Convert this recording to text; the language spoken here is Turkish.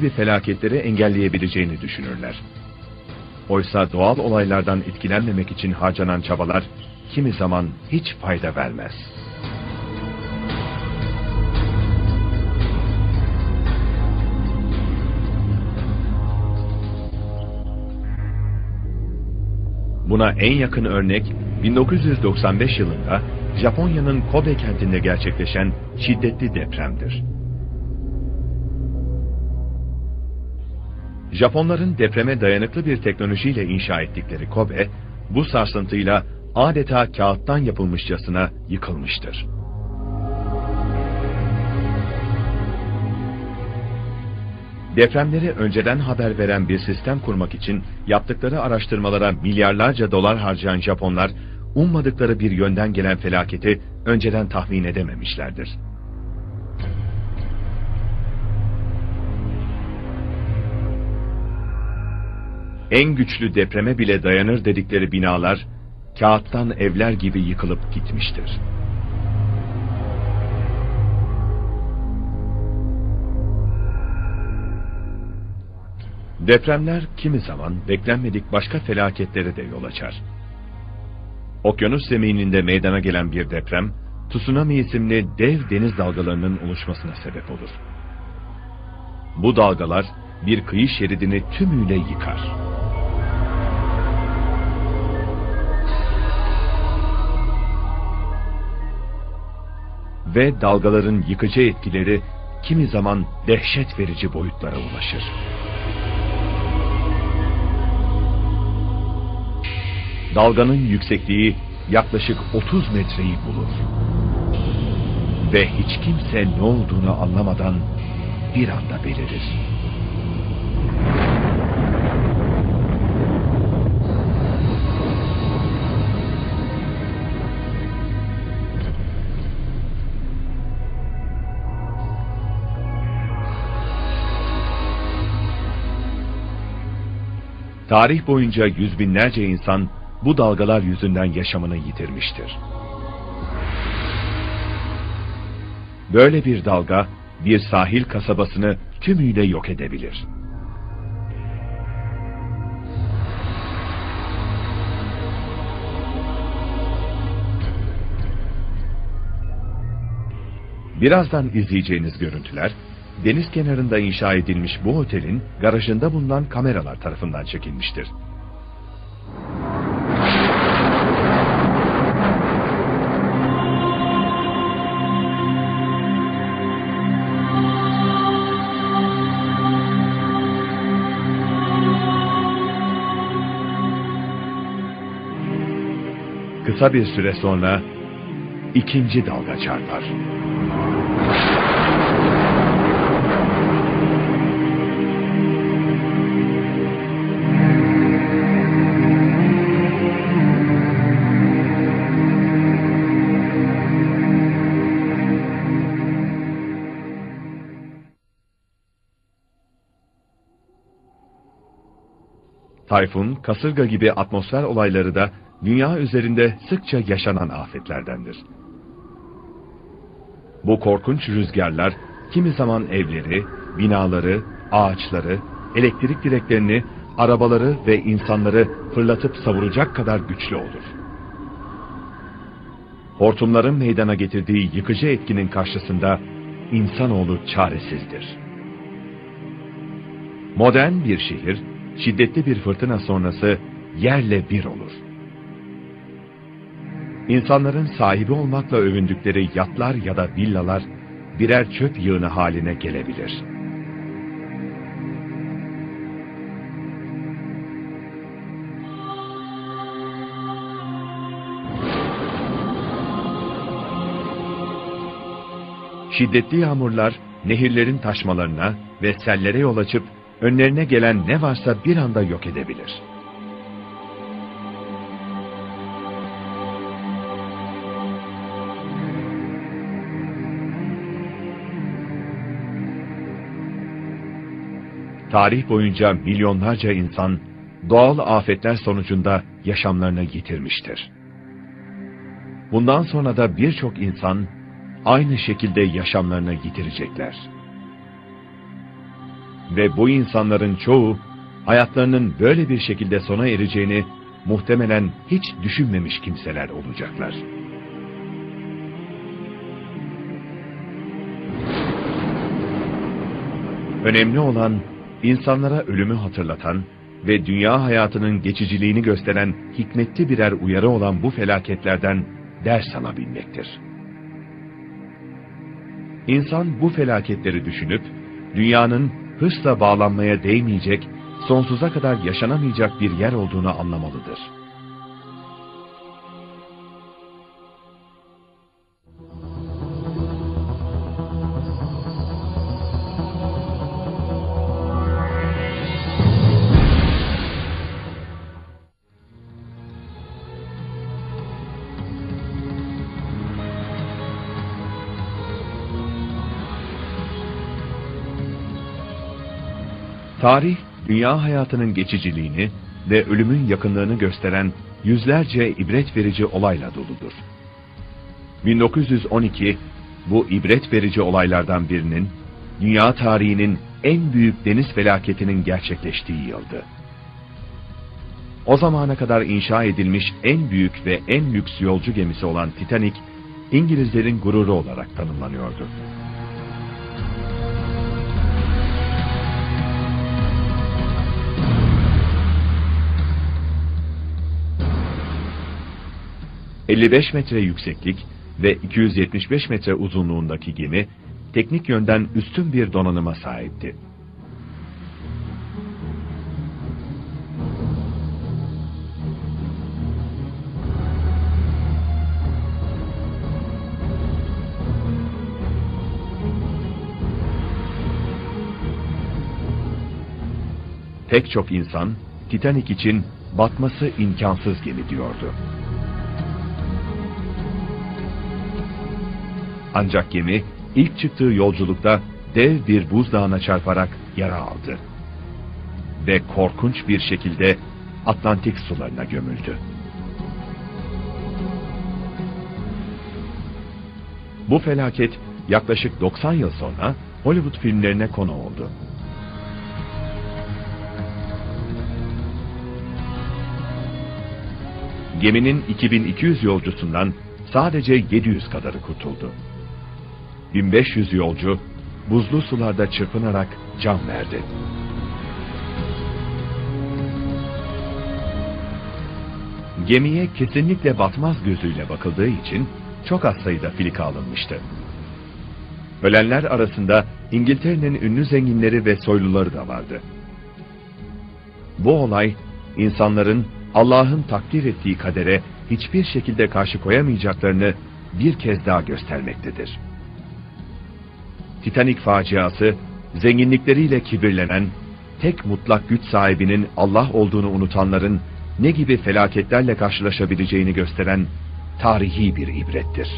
gibi felaketleri engelleyebileceğini düşünürler. Oysa doğal olaylardan etkilenmemek için harcanan çabalar kimi zaman hiç fayda vermez. Buna en yakın örnek 1995 yılında Japonya'nın Kobe kentinde gerçekleşen şiddetli depremdir. Japonların depreme dayanıklı bir teknolojiyle inşa ettikleri Kobe, bu sarsıntıyla adeta kağıttan yapılmışçasına yıkılmıştır. Depremleri önceden haber veren bir sistem kurmak için yaptıkları araştırmalara milyarlarca dolar harcayan Japonlar, ummadıkları bir yönden gelen felaketi önceden tahmin edememişlerdir. En güçlü depreme bile dayanır dedikleri binalar, kağıttan evler gibi yıkılıp gitmiştir. Depremler kimi zaman beklenmedik başka felaketlere de yol açar. Okyanus zemininde meydana gelen bir deprem, tsunami isimli dev deniz dalgalarının oluşmasına sebep olur. Bu dalgalar bir kıyı şeridini tümüyle yıkar. Ve dalgaların yıkıcı etkileri kimi zaman dehşet verici boyutlara ulaşır. Dalganın yüksekliği yaklaşık 30 metreyi bulur. Ve hiç kimse ne olduğunu anlamadan bir anda belirir. Tarih boyunca yüz binlerce insan bu dalgalar yüzünden yaşamını yitirmiştir. Böyle bir dalga bir sahil kasabasını tümüyle yok edebilir. Birazdan izleyeceğiniz görüntüler, deniz kenarında inşa edilmiş bu otelin garajında bulunan kameralar tarafından çekilmiştir. Kısa bir süre sonra ikinci dalga çarpar. Tayfun, kasırga gibi atmosfer olayları da dünya üzerinde sıkça yaşanan afetlerdendir. Bu korkunç rüzgarlar kimi zaman evleri, binaları, ağaçları, elektrik direklerini, arabaları ve insanları fırlatıp savuracak kadar güçlü olur. Hortumların meydana getirdiği yıkıcı etkinin karşısında insanoğlu çaresizdir. Modern bir şehir, şiddetli bir fırtına sonrası yerle bir olur. İnsanların sahibi olmakla övündükleri yatlar ya da villalar birer çöp yığını haline gelebilir. Şiddetli yağmurlar nehirlerin taşmalarına ve sellere yol açıp önlerine gelen ne varsa bir anda yok edebilir. Tarih boyunca milyonlarca insan doğal afetler sonucunda yaşamlarını yitirmiştir. Bundan sonra da birçok insan aynı şekilde yaşamlarını yitirecekler. Ve bu insanların çoğu hayatlarının böyle bir şekilde sona ereceğini muhtemelen hiç düşünmemiş kimseler olacaklar. Önemli olan insanlara ölümü hatırlatan ve dünya hayatının geçiciliğini gösteren hikmetli birer uyarı olan bu felaketlerden ders alabilmektir. İnsan bu felaketleri düşünüp, dünyanın hırsla bağlanmaya değmeyecek, sonsuza kadar yaşanamayacak bir yer olduğunu anlamalıdır. Tarih, dünya hayatının geçiciliğini ve ölümün yakınlığını gösteren yüzlerce ibret verici olayla doludur. 1912, bu ibret verici olaylardan birinin, dünya tarihinin en büyük deniz felaketinin gerçekleştiği yıldı. O zamana kadar inşa edilmiş en büyük ve en lüks yolcu gemisi olan Titanic, İngilizlerin gururu olarak tanımlanıyordu. ...55 metre yükseklik ve 275 metre uzunluğundaki gemi... ...teknik yönden üstün bir donanıma sahipti. Pek çok insan Titanic için batması imkansız gemi diyordu. Ancak gemi ilk çıktığı yolculukta dev bir buzdağına çarparak yara aldı. Ve korkunç bir şekilde Atlantik sularına gömüldü. Bu felaket yaklaşık 90 yıl sonra Hollywood filmlerine konu oldu. Geminin 2200 yolcusundan sadece 700 kadarı kurtuldu. 1500 yolcu buzlu sularda çırpınarak can verdi. Gemiye kesinlikle batmaz gözüyle bakıldığı için çok az sayıda filika alınmıştı. Ölenler arasında İngiltere'nin ünlü zenginleri ve soyluları da vardı. Bu olay insanların Allah'ın takdir ettiği kadere hiçbir şekilde karşı koyamayacaklarını bir kez daha göstermektedir. Titanik faciası, zenginlikleriyle kibirlenen, tek mutlak güç sahibinin Allah olduğunu unutanların ne gibi felaketlerle karşılaşabileceğini gösteren tarihi bir ibrettir.